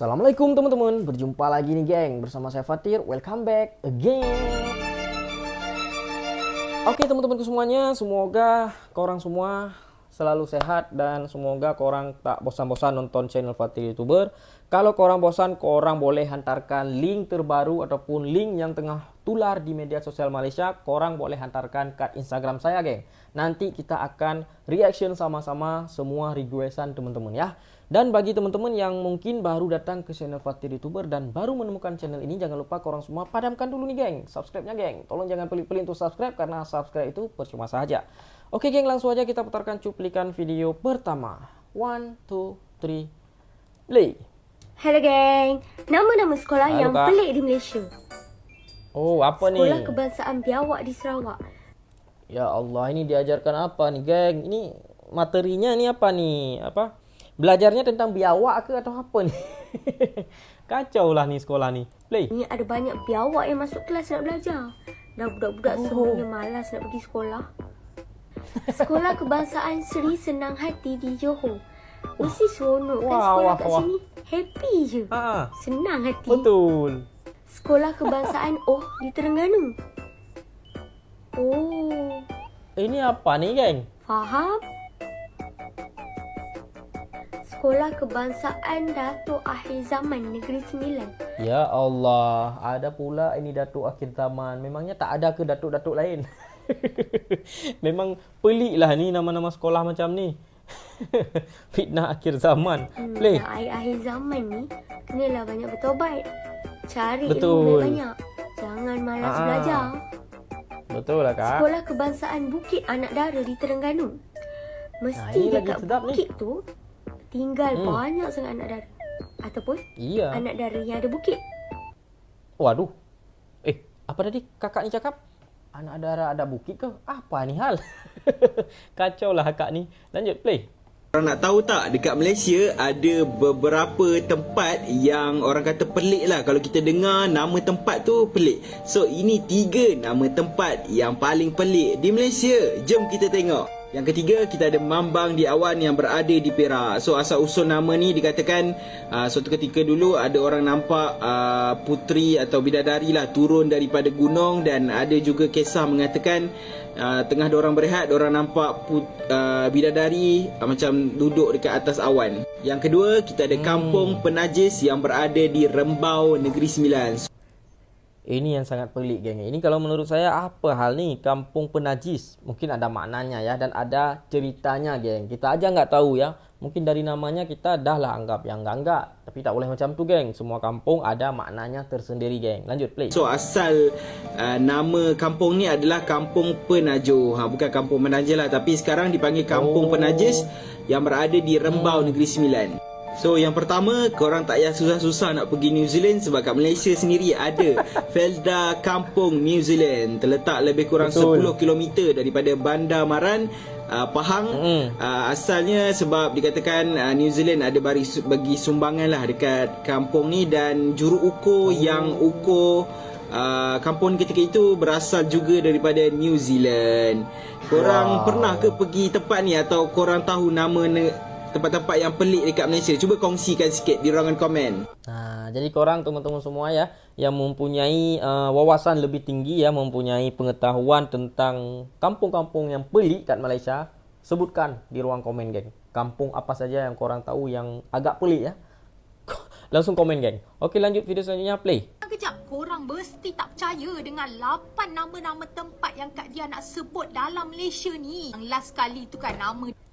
Assalamualaikum teman-teman, berjumpa lagi nih geng bersama saya Fatir. Welcome back again. Oke teman-temanku semuanya, semoga korang semua selalu sehat dan semoga korang tak bosan-bosan nonton channel Fatir YouTuber. Kalau korang bosan, korang boleh hantarkan link terbaru ataupun link yang tengah tular di media sosial Malaysia, korang boleh hantarkan kat Instagram saya geng. Nanti kita akan reaction sama-sama semua requestan teman-teman ya. Dan bagi teman-teman yang mungkin baru datang ke channel Fatir YouTuber dan baru menemukan channel ini, jangan lupa korang semua padamkan dulu nih geng, subscribe-nya geng. Tolong jangan pelik-pelik untuk subscribe karena subscribe itu percuma saja. Oke geng, langsung aja kita putarkan cuplikan video pertama. One, two, three, play. Hello geng, nama-nama sekolah Halo, yang Kak. pelik di Malaysia. Oh, apa nih? Sekolah Kebangsaan Biawak di Sarawak. Ya Allah, ini diajarkan apa nih, geng? Ini materinya ini apa nih? Apa? Belajarnya tentang biawak ke atau apa nih? Kacau lah nih sekolah nih. Play. Ni ada banyak biawak yang masuk kelas nak belajar. Dah budak-budak Oh. semuanya malas nak pergi sekolah. Sekolah Kebangsaan Seri Senang Hati di Johor. Mesti seronok kan Wah, sekolah wah, kat wah. sini. Happy je. Ah, Senang hati. betul. Sekolah Kebangsaan Oh di Terengganu. Oh, Ini apa nih, geng? faham? Sekolah Kebangsaan Datuk Akhir Zaman Negeri Sembilan. Ya Allah, ada pula ini datuk akhir zaman. Memangnya tak ada ke datuk-datuk lain? Memang pelik lah ni nama-nama sekolah macam ni. Fitnah akhir zaman. Hmm, Play. nak akhir-akhir zaman ni, kenalah banyak bertobat. Cari ilmu Betul. banyak. Jangan malas Ah. belajar. Betul lah, Kak. Sekolah Kebangsaan Bukit Anak Dara di Terengganu. Mesti lagi dekat sedap ni. bukit tu, tinggal Hmm. banyak sangat anak dara. Ataupun Iya. anak dara yang ada bukit. Waduh. Eh, apa tadi kakak ni cakap? Anak darah ada bukit ke? Apa ni hal? Kacau lah kakak ni. Lanjut, play. Orang nak tahu tak dekat Malaysia ada beberapa tempat yang orang kata pelik lah kalau kita dengar nama tempat tu pelik. So ini tiga nama tempat yang paling pelik di Malaysia. Jom kita tengok. Yang ketiga kita ada Mambang di Awan yang berada di Perak. So asal usul nama ni dikatakan uh, suatu ketika dulu ada orang nampak uh, puteri atau bidadari lah turun daripada gunung dan ada juga kisah mengatakan uh, tengah orang berehat orang nampak put, uh, bidadari uh, macam duduk dekat atas awan. Yang kedua kita ada kampung penajis yang berada di Rembau Negeri Sembilan. Ini yang sangat pelik geng. Ini kalau menurut saya apa hal ni? Kampung penajis. Mungkin ada maknanya ya dan ada ceritanya geng. Kita aja nggak tahu ya. Mungkin dari namanya kita dah lah anggap yang enggak-enggak. Tapi tak boleh macam tu geng. Semua kampung ada maknanya tersendiri geng. Lanjut play. So asal uh, nama kampung ni adalah Kampung Penajo. Ha bukan Kampung Penajis lah tapi sekarang dipanggil Kampung Oh. Penajis yang berada di Rembau Negeri Sembilan. So yang pertama korang tak payah susah-susah nak pergi New Zealand sebab kat Malaysia sendiri ada Felda Kampung New Zealand terletak lebih kurang Betul. 10 km daripada Bandar Maran uh, Pahang Mm. uh, asalnya sebab dikatakan uh, New Zealand ada bagi, bagi sumbangan lah dekat kampung ni dan juru ukur yang ukur uh, kampung ketika itu berasal juga daripada New Zealand. Korang Wow. pernah ke pergi tempat ni atau korang tahu nama ne- tempat-tempat yang pelik dekat Malaysia? Cuba kongsikan sikit di ruangan komen. Nah, jadi korang teman-teman semua ya yang mempunyai uh, wawasan lebih tinggi ya, mempunyai pengetahuan tentang kampung-kampung yang pelik kat Malaysia, sebutkan di ruang komen geng. Kampung apa saja yang korang tahu yang agak pelik ya. Langsung komen geng. Okey lanjut video selanjutnya play. Kejap, korang mesti tak percaya dengan 8 nama-nama tempat yang Kak Dia nak sebut dalam Malaysia ni. Yang last kali tu kan nama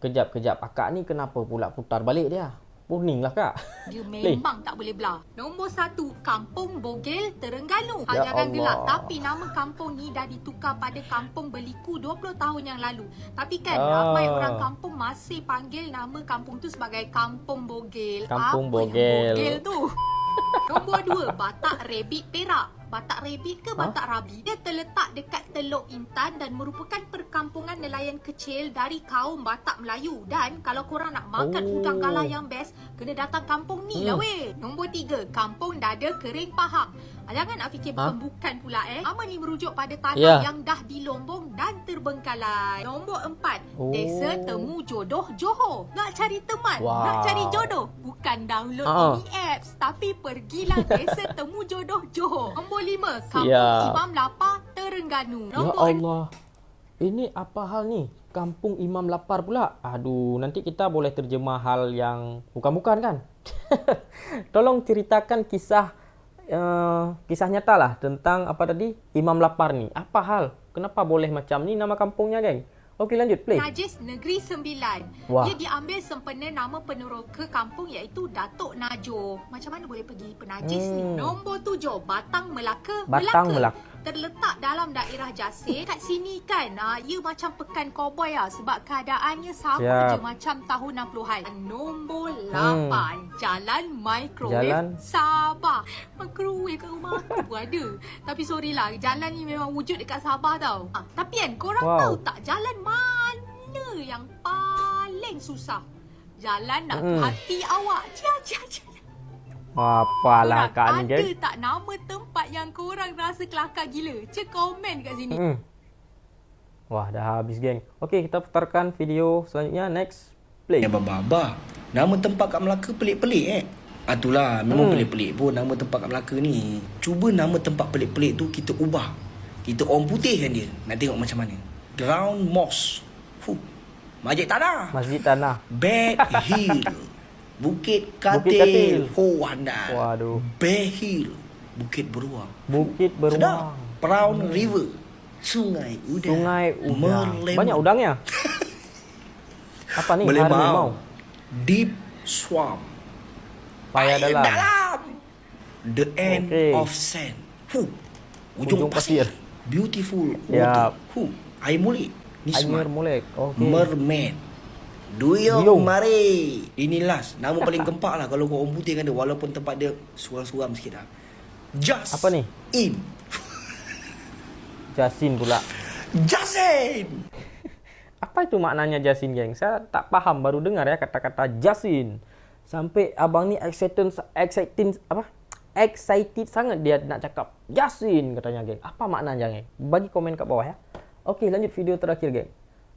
Kejap kejap akak ni kenapa pula putar balik dia? Puning lah kak. dia memang tak boleh belah. Nombor satu, Kampung Bogel, Terengganu. Ya Jangan Allah. Tapi nama kampung ni dah ditukar pada Kampung Beliku 20 tahun yang lalu. Tapi kan Ah. ramai orang kampung masih panggil nama kampung tu sebagai Kampung Bogel. Kampung Apa Bogel. yang Bogel tu? Nombor dua, Batak Rabbit Perak. Batak Rabbit ke Batak Rabi? Dia terletak dekat Teluk Intan dan merupakan perkampungan nelayan kecil dari kaum Batak Melayu. Dan kalau korang nak makan Oh. udang galah yang best, kena datang kampung ni lah Hmm. weh. Nombor tiga, Kampung Dada Kering Pahang. Ah, Jangan nak fikir Ha? bukan-bukan pula eh. Nama ni merujuk pada tanah Ya. yang dah dilombong dan terbengkalai. Nombor empat, Oh. Desa Temu Jodoh Johor. Nak cari teman, Wow. nak cari jodoh. Bukan download Ah. ini apps, tapi pergilah Desa Temu Jodoh Johor. Nombor lima, Kampung Siap. Imam Lapa Terengganu. Ya Nombor Allah. Ini apa hal ni? Kampung Imam Lapar pula. Aduh, nanti kita boleh terjemah hal yang bukan-bukan kan? Tolong ceritakan kisah uh, kisah nyata lah tentang apa tadi? Imam Lapar ni. Apa hal? Kenapa boleh macam ni nama kampungnya, geng? Okey, lanjut play. Najis Negeri Sembilan. Wah. Ia diambil sempena nama peneroka kampung iaitu Datuk Najo. Macam mana boleh pergi penajis ni? Hmm. Nombor tujuh, Batang Melaka. Batang Melaka. Terletak dalam daerah Jasir. Kat sini kan, ah, ia macam pekan koboi lah sebab keadaannya sama Siap. je macam tahun 60-an. Nombor lapan, Jalan Microwave Jalan. Sabah. Microwave kat pun ada. Tapi sorry lah, jalan ni memang wujud dekat Sabah tau. Ah, tapi kan, korang Wow. tahu tak jalan mana yang paling susah? Jalan nak ke hati awak. Cia, cia, cia. Apalah Korang kak ni, ada geng. tak nama tempat yang korang rasa kelakar gila? Cek komen kat sini. Hmm. Wah, dah habis, geng. Okey, kita putarkan video selanjutnya. Next, play. Yang baba Nama tempat kat Melaka pelik-pelik eh. Ah itulah memang Hmm. pelik-pelik pun nama tempat kat Melaka ni. Cuba nama tempat pelik-pelik tu kita ubah. Kita orang putihkan dia. Nak tengok macam mana. Ground Moss. Fuh. Masjid Tanah. Masjid Tanah. Bed Hill. Bukit Katil. Bukit Katil. Oh anda. Waduh. Bear Hill. Bukit Beruang. Bukit Sedap. Beruang. Brown River. Sungai Udang. Sungai Udang. Merlemau. Banyak udangnya. Apa ni? Harimau. Deep Swamp. Payah Air dalam. dalam. The end Okey. of sand. Hu. Ujung, Ujung pasir. pasir. Beautiful water. Hu. Air mulik. Ni Air smart. mulek. Okey. Mermaid. Duyung Duyung. mari. Ini last. Nama paling gempak lah kalau kau orang putih kan dia. Walaupun tempat dia suram-suram sikit lah. Just. Apa ni? In. Jasin pula. Jasin. Apa itu maknanya Jasin, geng? Saya tak paham. Baru dengar ya kata-kata Jasin. Sampai abang ni excited, excited apa? Excited sangat dia nak cakap Jasin katanya, geng. Apa maknanya, geng? Bagi komen kat bawah ya. Okey, lanjut video terakhir, geng.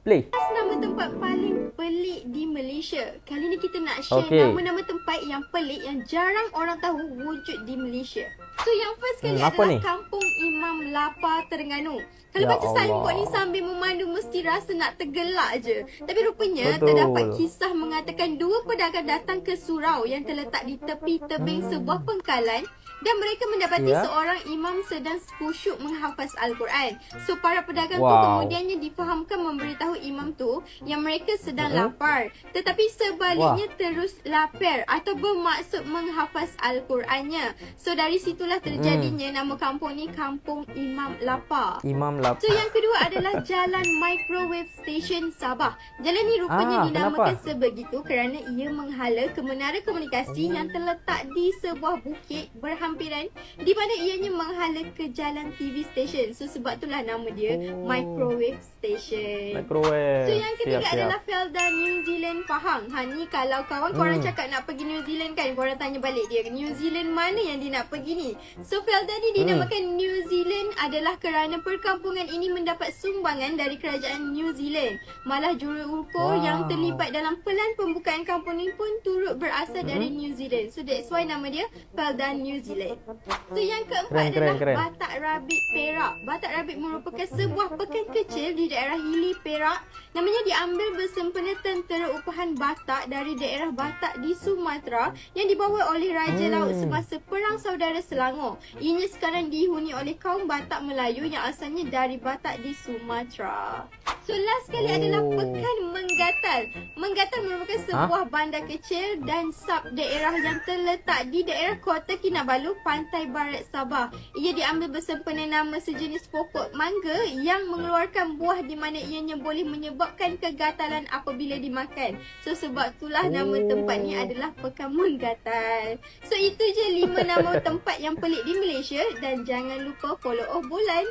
Play. Nama tempat paling pelik di Malaysia. Kali ni kita nak share Okey. nama-nama tempat yang pelik yang jarang orang tahu wujud di Malaysia. So yang first kali Hmm, adalah ni? Kampung Imam Lapa Terengganu. Kalau Ya baca Allah. signboard ni sambil memandu mesti rasa nak tergelak je. Tapi rupanya Betul. terdapat kisah mengatakan dua pedagang datang ke surau yang terletak di tepi tebing sebuah pengkalan dan mereka mendapati Ya. seorang imam sedang khusyuk menghafaz Al-Quran. So para pedagang tu Wow. kemudiannya difahamkan memberitahu imam tu yang mereka sedang Mhm. lapar. Tetapi sebaliknya terus lapar atau bermaksud menghafaz Al-Qurannya. So dari situlah terjadinya Hmm. nama kampung ni Kampung Imam Lapar. Imam Lap. So yang kedua adalah Jalan Microwave Station Sabah. Jalan ni rupanya Ah, dinamakan kenapa? sebegitu kerana ia menghala ke menara komunikasi yang terletak di sebuah bukit berhampiran di mana ianya menghala ke jalan TV station. So sebab itulah nama dia Oh. Microwave Station. Microwave. So yang ketiga Siap, siap. adalah Felda New Zealand Pahang. Ha ni kalau kawan korang Hmm. cakap nak pergi New Zealand kan, korang tanya balik dia, New Zealand mana yang dia nak pergi ni? So Felda ni Hmm. dinamakan New Zealand adalah kerana perkampungan ini mendapat sumbangan dari kerajaan New Zealand. Malah juru ukur Wow. yang terlibat dalam pelan pembukaan kampung ni pun turut berasal dari Hmm. New Zealand. So that's why nama dia Felda New Zealand. So yang keempat Keren, keren, adalah keren. Batak Rabbit Perak. Batak Rabbit merupakan sebuah pekan kecil di daerah Hili Perak. Namanya diambil bersempena tentera upahan Batak dari daerah Batak di Sumatera yang dibawa oleh Raja Hmm. Laut semasa Perang Saudara Selangor. Ianya sekarang dihuni oleh kaum Batak Melayu yang asalnya dari Batak di Sumatera. So last sekali Oh. adalah pekan menggatal. Menggatal merupakan sebuah bandar kecil dan sub daerah yang terletak di daerah Kota Kinabalu, pantai barat Sabah. Ia diambil bersempena nama sejenis pokok mangga yang mengeluarkan buah di mana ianya boleh menyebabkan kegatalan apabila dimakan. So sebab itulah nama tempat ni adalah pekan menggatal. So itu je lima nama tempat yang pelik di Malaysia dan jangan lupa follow oh bulan.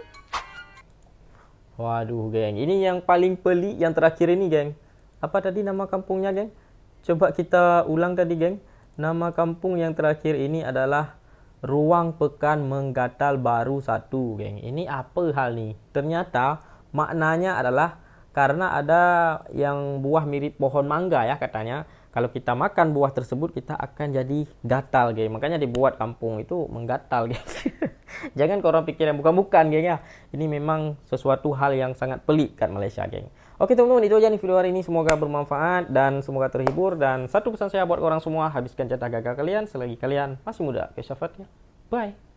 Waduh, geng. Ini yang paling pelik yang terakhir ini, geng. Apa tadi nama kampungnya, geng? Coba kita ulang tadi, geng. Nama kampung yang terakhir ini adalah Ruang Pekan Menggatal Baru Satu, geng. Ini apa hal ni? Ternyata maknanya adalah karena ada yang buah mirip pohon mangga ya katanya. Kalau kita makan buah tersebut kita akan jadi gatal, geng. Makanya dibuat kampung itu menggatal, geng. Jangan korang pikir yang bukan-bukan, geng ya. Ini memang sesuatu hal yang sangat pelik kat Malaysia, geng. Oke teman-teman, itu aja nih video hari ini. Semoga bermanfaat dan semoga terhibur. Dan satu pesan saya buat korang semua, habiskan jatah gagal kalian selagi kalian masih muda. Syafatnya. Bye.